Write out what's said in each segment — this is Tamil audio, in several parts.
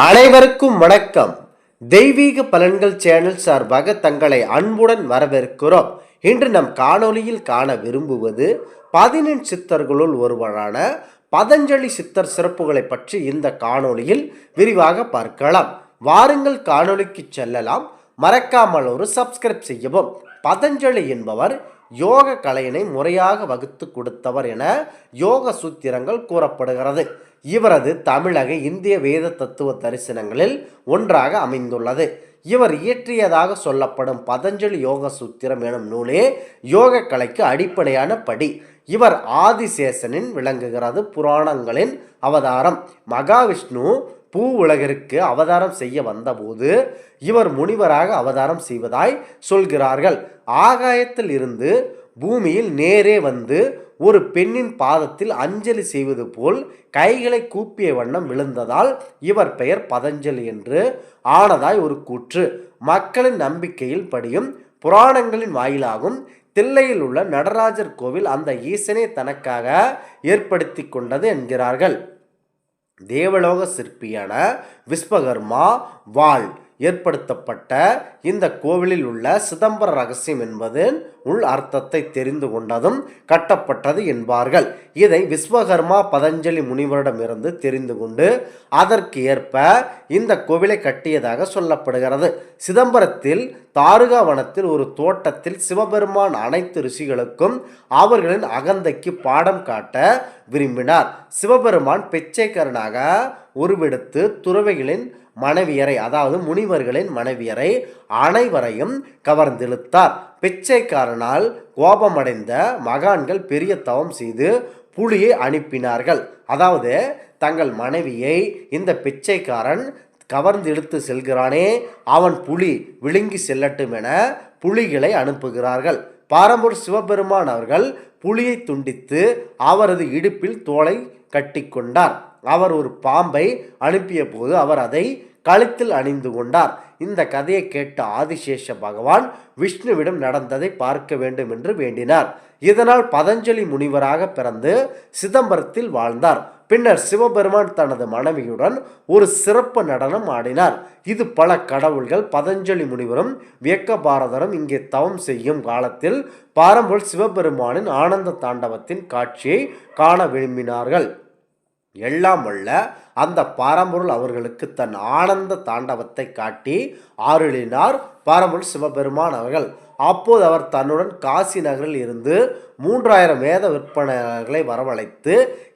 அனைவருக்கும் வணக்கம். தெய்வீக பலன்கள் சேனல் சார்பாக தங்களை அன்புடன் வரவேற்கிறோம். இன்று நம் காணொளியில் காண விரும்புவது பதினெண் சித்தர்களுள் ஒருவரான பதஞ்சலி சித்தர் சிறப்புகளை பற்றி இந்த காணொளியில் விரிவாக பார்க்கலாம். வாருங்கள் காணொளிக்கு செல்லலாம். மறக்காமல் ஒரு சப்ஸ்கிரைப் செய்யவும். பதஞ்சலி என்பவர் யோக கலையினை முறையாக வகுத்து கொடுத்தவர் என யோக சூத்திரங்கள் கூறப்படுகிறது. இவரது தமிழக இந்திய வேத தத்துவ தரிசனங்களில் ஒன்றாக அமைந்துள்ளது. இவர் இயற்றியதாக சொல்லப்படும் பதஞ்சலி யோக சூத்திரம் எனும் நூலே யோக கலைக்கு அடிப்படையான படி. இவர் ஆதிசேஷனின் விளங்குகிறது புராணங்களின் அவதாரம். மகாவிஷ்ணு பூ உலகிற்கு அவதாரம் செய்ய வந்தபோது இவர் முனிவராக அவதாரம் செய்வதாய் சொல்கிறார்கள். ஆகாயத்தில் இருந்து பூமியில் நேரே வந்து ஒரு பெண்ணின் பாதத்தில் அஞ்சலி செய்வது போல் கைகளை கூப்பிய வண்ணம் விழுந்ததால் இவர் பெயர் பதஞ்சலி என்று ஆனதாய் ஒரு கூற்று. மக்களின் நம்பிக்கையில் படியும் புராணங்களின் வாயிலாகும் தில்லையில் உள்ள நடராஜர் கோவில் அந்த ஈசனே தனக்காக ஏற்படுத்தி கொண்டது என்கிறார்கள். தேவலோக சிற்பியான விஸ்வகர்மா வாள் ஏற்படுத்தப்பட்ட இந்த கோவிலில் உள்ள சிதம்பர ரகசியம் என்பதன் உள் அர்த்தத்தை தெரிந்து கொண்டதும் கட்டப்பட்டது என்பார்கள். இதை விஸ்வகர்மா பதஞ்சலி முனிவரிடமிருந்து தெரிந்து கொண்டு அதற்கு ஏற்ப இந்த கோவிலை கட்டியதாக சொல்லப்படுகிறது. சிதம்பரத்தில் தாருகாவனத்தில் ஒரு தோட்டத்தில் சிவபெருமான் அனைத்து ரிஷிகளுக்கும் அவர்களின் அகந்தைக்கு பாடம் காட்ட விரும்பினார். சிவபெருமான் பிச்சைக்காரனாக உருவெடுத்து துறவைகளின் மனைவியரை அதாவது முனிவர்களின் மனைவியரை அனைவரையும் கவர்ந்திழுத்தார். பிச்சைக்காரனால் கோபமடைந்த மகான்கள் பெரிய தவம் செய்து புலியை அனுப்பினார்கள். அதாவது தங்கள் மனைவியை இந்த பிச்சைக்காரன் கவர்ந்து இழுத்து செல்கிறானே அவன் புலி விழுங்கி செல்லட்டும் என புலிகளை அனுப்புகிறார்கள். பாரம்பூர் சிவபெருமான் அவர்கள் புலியை துண்டித்து அவரது இடுப்பில் தோலை கட்டிக்கொண்டார். அவர் ஒரு பாம்பை அனுப்பிய போது அவர் அதை கழுத்தில் அணிந்து கொண்டார். இந்த கதையை கேட்ட ஆதிசேஷ பகவான் விஷ்ணுவிடம் நடந்ததை பார்க்க வேண்டும் என்று வேண்டினார். இதனால் பதஞ்சலி முனிவராக பிறந்து சிதம்பரத்தில் வாழ்ந்தார். பின்னர் சிவபெருமான் தனது மனைவியுடன் ஒரு சிறப்பு நடனம் ஆடினார். இது பல கடவுள்கள் பதஞ்சலி முனிவரும் வியக்க பாரதரும் இங்கே தவம் செய்யும் காலத்தில் பாரம்பரிய சிவபெருமானின் ஆனந்த தாண்டவத்தின் காட்சியை காண விரும்பினார்கள். எல்லாம் வல்ல அந்த பாரம்பொருள் அவர்களுக்கு தன் ஆனந்த தாண்டவத்தை காட்டி ஆருளினார் பாரம்பொருள் சிவபெருமான் அவர்கள். அப்போது அவர் தன்னுடன் காசி நகரில் இருந்து மூன்றாயிரம் வேத விற்பனர்களை வரவழைத்து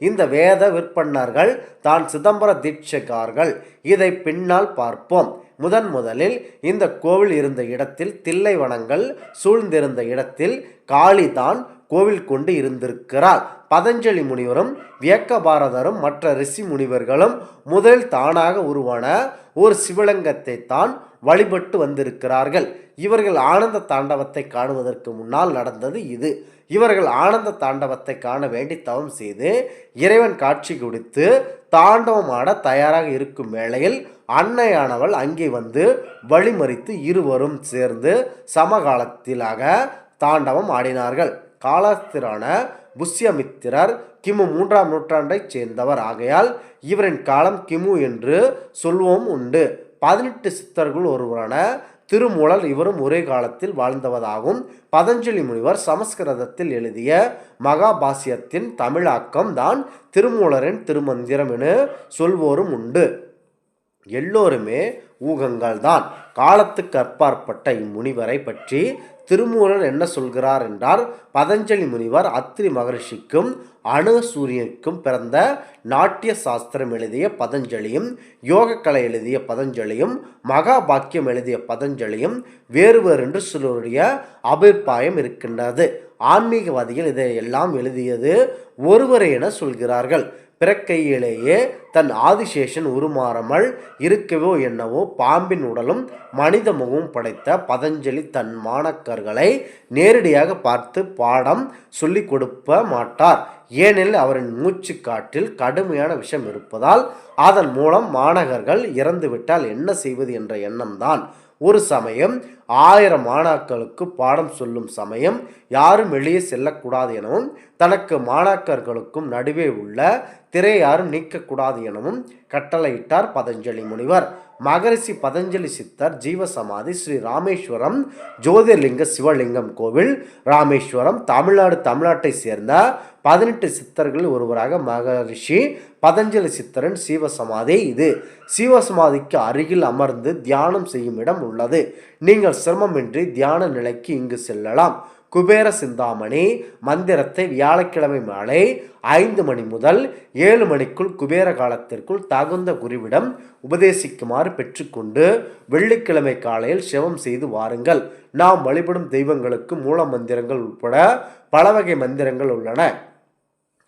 இந்த வேத விற்பனர்கள் தான் சிதம்பர தீட்சகார்கள் இதை பின்னால் பார்ப்போம். முதன் முதலில் இந்த கோவில் இருந்த இடத்தில் தில்லை வனங்கள் சூழ்ந்திருந்த இடத்தில் காளிதான் கோவில் கொண்டு இருந்திருக்கிறார். பதஞ்சலி முனிவரும் வியக்க பாரதரும் மற்ற ரிஷி முனிவர்களும் முதல் தானாக உருவான ஒரு சிவலிங்கத்தை தான் வழிபட்டு வந்திருக்கிறார்கள். இவர்கள் ஆனந்த தாண்டவத்தை காணுவதற்கு முன்னால் நடந்தது இது. இவர்கள் ஆனந்த தாண்டவத்தை காண வேண்டி தவம் செய்து இறைவன் காட்சி கொடுத்து தாண்டவமாட தயாராக இருக்கும் வேளையில் அன்னையானவள் அங்கே வந்து வழிமறித்து இருவரும் சேர்ந்து சமகாலத்திலாக தாண்டவம் ஆடினார்கள். காலஸ்திரான புஷ்யமித்திரர் கிமு மூன்றாம் நூற்றாண்டைச் சேர்ந்தவர். ஆகையால் இவரின் காலம் கிமு என்று சொல்வோம் உண்டு. பதினெட்டு சித்தர்கள் ஒருவரான திருமூலர் இவரும் ஒரே காலத்தில் வாழ்ந்தவதாகும் பதஞ்சலி முனிவர் சமஸ்கிருதத்தில் எழுதிய மகாபாசியத்தின் தமிழாக்கம் தான் திருமூலரின் திருமந்திரம் என சொல்வோரும் உண்டு. எல்லோருமே ஊகங்கள் தான் காலத்துக்கு அப்பாற்பட்ட இம்முனிவரை பற்றி திருமூலர் என்ன சொல்கிறார் என்றால் பதஞ்சலி முனிவர் அத்ரி மகரிஷிக்கும் அணு சூரியனுக்கும் பிறந்த நாட்டிய சாஸ்திரம் எழுதிய பதஞ்சலியும் யோகக்கலை எழுதிய பதஞ்சலியும் மகாபாக்கியம் எழுதிய பதஞ்சலியும் வேறு வேறு என்று சிலருடைய அபிப்பிராயம் இருக்கின்றது. ஆன்மீகவாதிகள் இதை எல்லாம் எழுதியது ஒருவரே என சொல்கிறார்கள். பிறக்கையிலேயே தன் ஆதிசேஷன் உருமாறாமல் இருக்கவோ என்னவோ பாம்பின் உடலும் மனித முகமும் படைத்த பதஞ்சலி தன் மாணக்கர்களை நேரடியாக பார்த்து பாடம் சொல்லிக் கொடுப்ப மாட்டார். ஏனெனில் அவரின் மூச்சு காற்றில் கடுமையான விஷம் இருப்பதால் அதன் மூலம் மாணகர்கள் இறந்துவிட்டால் என்ன செய்வது என்ற எண்ணம்தான். ஒரு சமயம் ஆயிரம் மாணாக்களுக்கு பாடம் சொல்லும் சமயம் யாரும் வெளியே செல்லக்கூடாது எனவும் தனக்கு மாணாக்கர்களுக்கும் நடுவே உள்ள திரை யாரும் நீக்கக்கூடாது எனவும் கட்டளையிட்டார் பதஞ்சலி முனிவர். மகரிஷி பதஞ்சலி சித்தர் ஜீவசமாதி ஸ்ரீ ராமேஸ்வரம் ஜோதிர்லிங்க சிவலிங்கம் கோவில் ராமேஸ்வரம் தமிழ்நாடு தமிழ்நாட்டை சேர்ந்த பதினெட்டு சித்தர்கள் ஒருவராக மகரிஷி பதஞ்சலி சித்தரின் சீவசமாதி இது. சீவசமாதிக்கு அருகில் அமர்ந்து தியானம் செய்யும் இடம் உள்ளது. நீங்கள் சிரமமின்றி தியான நிலைக்கு இங்கு செல்லலாம். குபேர சிந்தாமணி மந்திரத்தை வியாழக்கிழமை மாலை ஐந்து மணி முதல் ஏழு மணிக்குள் குபேர காலத்திற்குள் தகுந்த குருவிடம் உபதேசிக்குமாறு பெற்றுக்கொண்டு வெள்ளிக்கிழமை காலையில் சிவம் செய்து வாருங்கள். நாம் வழிபடும் தெய்வங்களுக்கு மூல மந்திரங்கள் உட்பட பல வகை மந்திரங்கள் உள்ளன.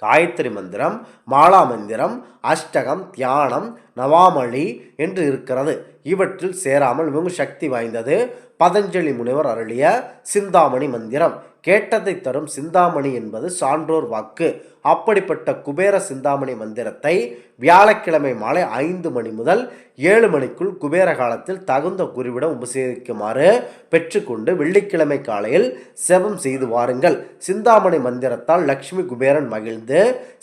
காயத்ரி மந்திரம் மாலா மந்திரம் அஷ்டகம் தியானம் நவாமளி என்று இருக்கிறது. இவற்றில் சேராமல் மிகவும் சக்தி வாய்ந்தது. பதஞ்சலி முனிவர் அருளிய சிந்தாமணி மந்திரம். கேட்டதை தரும் சிந்தாமணி என்பது சான்றோர் வாக்கு. அப்படிப்பட்ட குபேர சிந்தாமணி மந்திரத்தை வியாழக்கிழமை மாலை ஐந்து மணி முதல் ஏழு மணிக்குள் குபேர காலத்தில் தகுந்த குருவிடம் உபசேகிக்குமாறு பெற்றுக்கொண்டு வெள்ளிக்கிழமை காலையில் செவம் செய்து வாருங்கள். சிந்தாமணி மந்திரத்தால் லக்ஷ்மி குபேரன் மகிழ்ந்து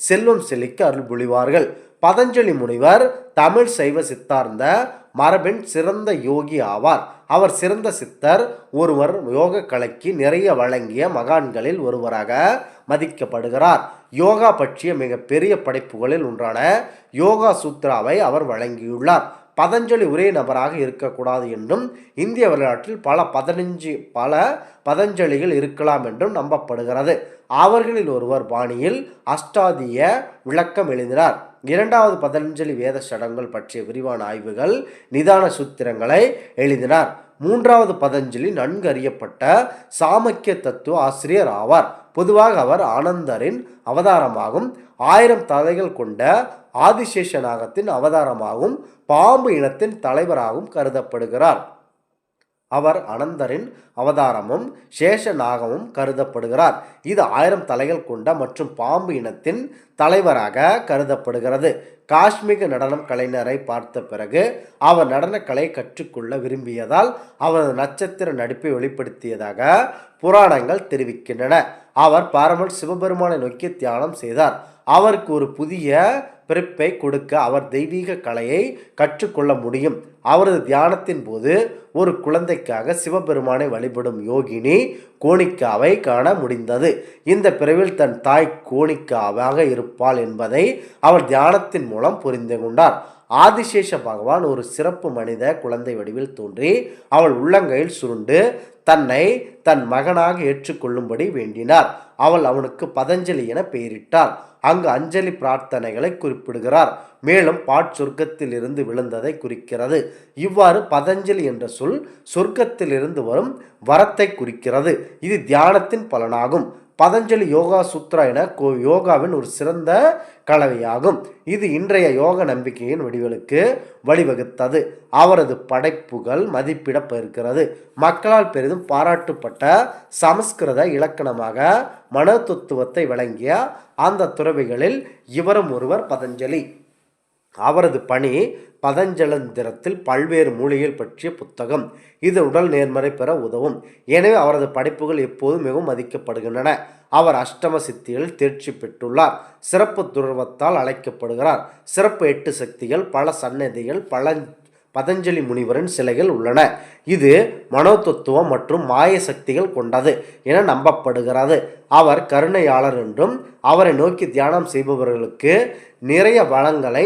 செல்வம் செழிக்க அருள் புரிவார்கள். பதஞ்சலி முனிவர் தமிழ் சைவ சித்தார்ந்த மரபின் சிறந்த யோகி ஆவார். அவர் சிறந்த சித்தர் ஒருவர் யோக கலைக்கு நிறைய வழங்கிய மகான்களில் ஒருவராக மதிக்கப்படுகிறார். யோகா பற்றிய மிகப்பெரிய படைப்புகளில் ஒன்றான யோகா சூத்ராவை அவர் வழங்கியுள்ளார். பதஞ்சலி ஒரே நபராக இருக்கக்கூடாது என்றும் இந்திய வரலாற்றில் பல பதினஞ்சு பல பதஞ்சலிகள் இருக்கலாம் என்றும் நம்பப்படுகிறது. அவர்களில் ஒருவர் பாணியில் அஷ்டாதிய விளக்கம் எழுதினார். இரண்டாவது பதஞ்சலி வேத சடங்கள் பற்றிய விரிவான ஆய்வுகள் நிதான சூத்திரங்களை எழுதினார். மூன்றாவது பதஞ்சலி நன்கு அறியப்பட்ட சாமக்கிய தத்துவ ஆசிரியர் ஆவார். பொதுவாக அவர் ஆனந்தரின் அவதாரமாகும். ஆயிரம் தலைகள் கொண்ட ஆதிசேஷ நாகத்தின் அவதாரமாகவும் பாம்பு இனத்தின் தலைவராகவும் கருதப்படுகிறார். அவர் அனந்தரின் அவதாரமும் சேஷ நாகமும் கருதப்படுகிறார். இது ஆயிரம் தலைகள் கொண்ட மற்றும் பாம்பு இனத்தின் தலைவராக கருதப்படுகிறது. காஷ்மீக நடனம் கலைஞரை பார்த்த பிறகு அவர் நடனக்கலை கற்றுக்கொள்ள விரும்பியதால் அவரது நட்சத்திர நடிப்பை வெளிப்படுத்தியதாக புராணங்கள் தெரிவிக்கின்றன. அவர் பாரமல் சிவபெருமானை நோக்கி தியானம் செய்தார். அவருக்கு ஒரு புதிய பிறப்பை கொடுக்க அவர் தெய்வீக கலையை கற்றுக்கொள்ள முடியும். அவரது தியானத்தின் போது ஒரு குழந்தைக்காக சிவபெருமானை வழிபடும் யோகினி கோணிக்காவை காண முடிந்தது. இந்த பிறவில் தன் தாய் கோணிக்காவாக இருப்பாள் என்பதை அவர் தியானத்தின் மூலம் புரிந்து கொண்டார். ஆதிசேஷ பகவான் ஒரு சிறப்பு மனித குழந்தை வடிவில் தோன்றி அவள் உள்ளங்கையில் சுருண்டு தன்னை தன் மகனாக ஏற்றுக்கொள்ளும்படி வேண்டினார். அவள் அவனுக்கு பதஞ்சலி என பெயரிட்டார் அங்கு அஞ்சலி பிரார்த்தனைகளை குறிப்பிடுகிறார். மேலும் பாட் சொர்க்கத்தில் இருந்து விழுந்ததை குறிக்கிறது. இவ்வாறு பதஞ்சலி என்ற சொல் சொர்க்கத்திலிருந்து வரும் வரத்தை குறிக்கிறது. இது தியானத்தின் பலனாகும். பதஞ்சலி யோகா சூத்ரா என யோகாவின் ஒரு சிறந்த கலவையாகும். இது இன்றைய யோக நம்பிக்கையின் வடிவலுக்கு வழிவகுத்தது. அவரது படைப்புகள் மதிப்பிடப்பட்டிருக்கிறது. மக்களால் பெரிதும் பாராட்டப்பட்ட சமஸ்கிருத இலக்கணமாக மனோதத்துவத்தை வழங்கிய அந்த துறவிகளில் இவரும் ஒருவர் பதஞ்சலி. அவரது பணி பதஞ்சலந்திரத்தில் பல்வேறு மூலிகைகள் பற்றிய புத்தகம். இது உடல் நேர்மறை பெற உதவும். எனவே அவரது படைப்புகள் எப்போதும் மிகவும் மதிக்கப்படுகின்றன. அவர் அஷ்டம சித்தியில் தேர்ச்சி பெற்றுள்ளார். சிறப்பு துருவத்தால் அழைக்கப்படுகிறார். சிறப்பு எட்டு சக்திகள் பல சன்னதிகள் பல பதஞ்சலி முனிவரின் சிலைகள் உள்ளன. இது மனோதத்துவம் மற்றும் மாய சக்திகள் கொண்டது என நம்பப்படுகிறது. அவர் கருணையாளர் என்றும் அவரை நோக்கி தியானம் செய்பவர்களுக்கு நிறைய வளங்களை